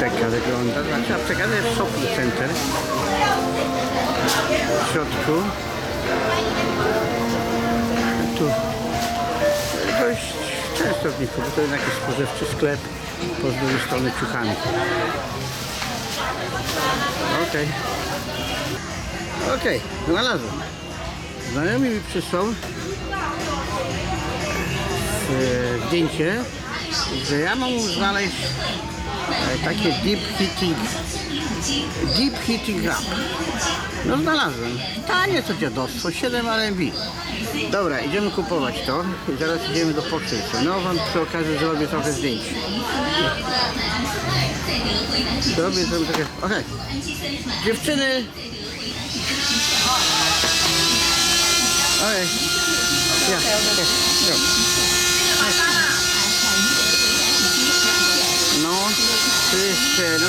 apteka wygląda. Znaczy apteka to jest shopping center. W środku. Tu dość często w nich, bo to jest jakiś spożywczy sklep po drugiej strony ciuchami. Okej. Okej, znalazłem. Znajomy mi przysłał zdjęcie, że ja mam znaleźć takie deep heating deep heating lamp. No znalazłem. Tanie to dziadostwo, 7 RMB. Dobra, idziemy kupować to i zaraz idziemy do poczty. No wam przy okazji zrobię trochę zdjęć. Zrobię sobie trochę... Okej. Dziewczyny! Okej. Ja, ja,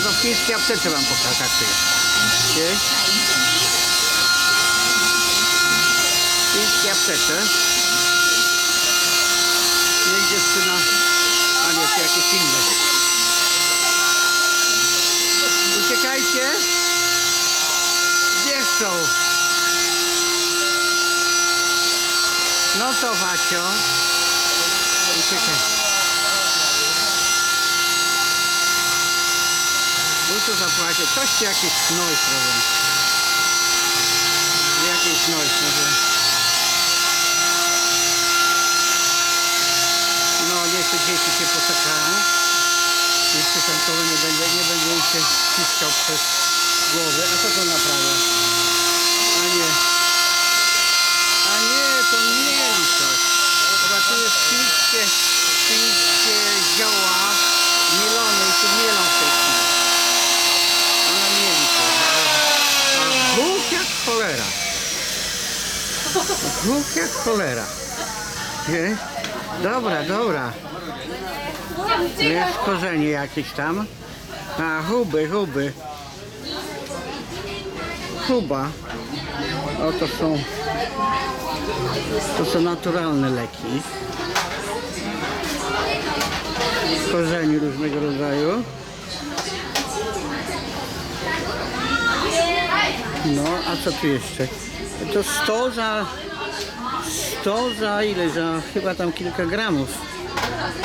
to w chińskiej aptece wam jest. Gdzieś. W chińskiej aptece. Niech dziewczyna, a nie, to jakieś inne. Uciekajcie. Gdzie są? No to Wacio. Uciekaj. Muszę zapłacić. Coś tu jakiś gnoj robią. Jakiś gnoj może. No te dzieci się poczekają. Jeszcze tam to nie będzie, nie będzie im się ściskał przez głowę. A co to naprawia? A nie. A nie, to mieli coś. Chyba tu jest chińskie, chińskie zioła mielone i tu mielą w tej chwili. Ona mieli coś. A Bóg jak cholera. Bóg jak cholera. Nie? Dobra, dobra. Jest korzenie jakieś tam. A, huby, huby. Huba. O, to są... To są naturalne leki. Korzeni różnego rodzaju. No, a co tu jeszcze? To 100 za... 100 za ile? Za chyba tam kilka gramów.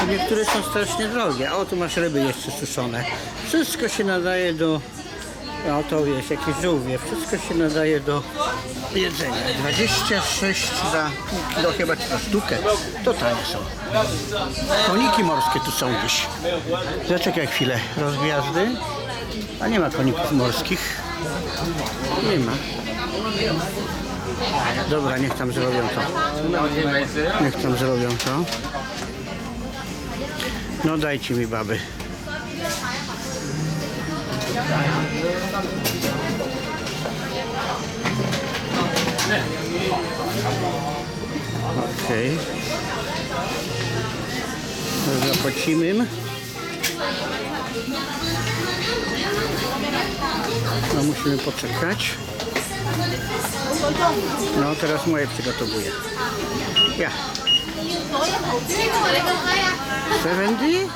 Niektóre są strasznie drogie. O, tu masz ryby jeszcze suszone. Wszystko się nadaje do... O, to jest jakieś żółwie. Wszystko się nadaje do jedzenia. 26 za kilo chyba czy za sztukę. To tanie są. Koniki morskie tu są gdzieś. Zaczekaj chwilę. Rozgwiazdy. A nie ma koników morskich. Nie ma. Dobra, niech tam zrobią to. Niech tam zrobią to. No dajcie mi baby. Okej. Okay. Zapłacimy im. No musimy poczekać. No teraz moje przygotowuję. Ja. 70?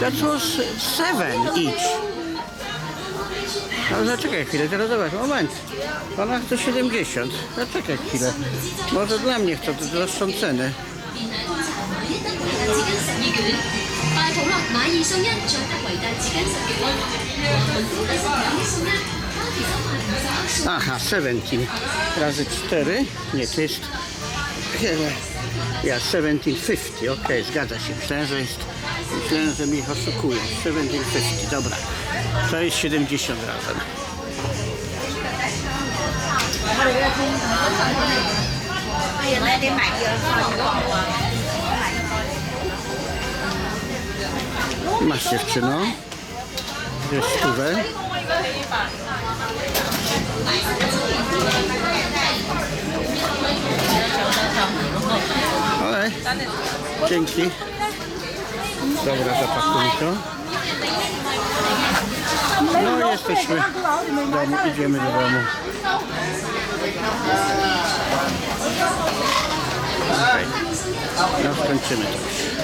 That was seven each. No zaczekaj chwilę, teraz zobacz, moment. Ona chce 70. Zaczekaj chwilę. Może dla mnie chce, to droższą cenę. Aha, 17 razy 4. Nie, to jest ja 1750, ok, zgadza się. Myślałem, że jest. Myślałem, że mi oszukuje. 1750, dobra. To jest 70 razem. Masz dziewczyno? Dwie stówę. Ale dzięki. Dobra, zapakuj to. No jesteśmy w domu, idziemy do domu. Okej. No skończymy to.